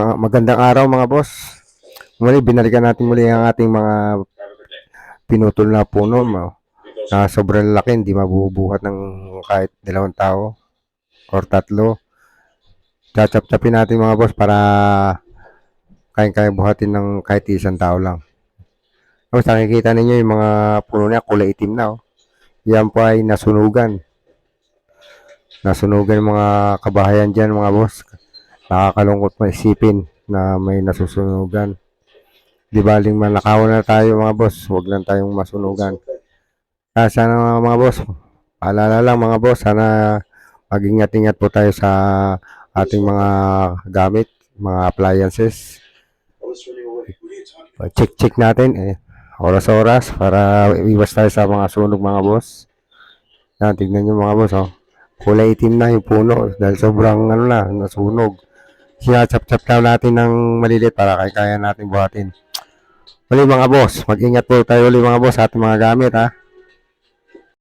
Ah, magandang araw mga boss. Muli, binalikan natin muli ang ating mga pinutol na puno. no? Na sobrang laki, hindi mabubuhat ng kahit dalawang tao or tatlo. Chachap-chapin natin mga boss para kaya-kaya buhatin ng kahit isang tao lang. Tapos nakikita ninyo yung mga puno niya kulay itim na. Oh. Yan po ay nasunugan. Nasunugan mga kabahayan dyan mga boss nakakalungkot maisipin na may nasusunugan. Di baling manakaw na tayo mga boss, huwag lang tayong masunugan. Kaya sana mga, mga boss, paalala lang mga boss, sana mag-ingat-ingat po tayo sa ating mga gamit, mga appliances. Check-check natin eh, oras-oras para iwas tayo sa mga sunog mga boss. Yan, tignan nyo mga boss, oh. Kulay itim na yung puno dahil sobrang ano na, nasunog sinachap-chap lang natin ng malilit para kaya kaya natin buhatin. Uli mga boss, mag-ingat po tayo uli mga boss sa ating mga gamit ha.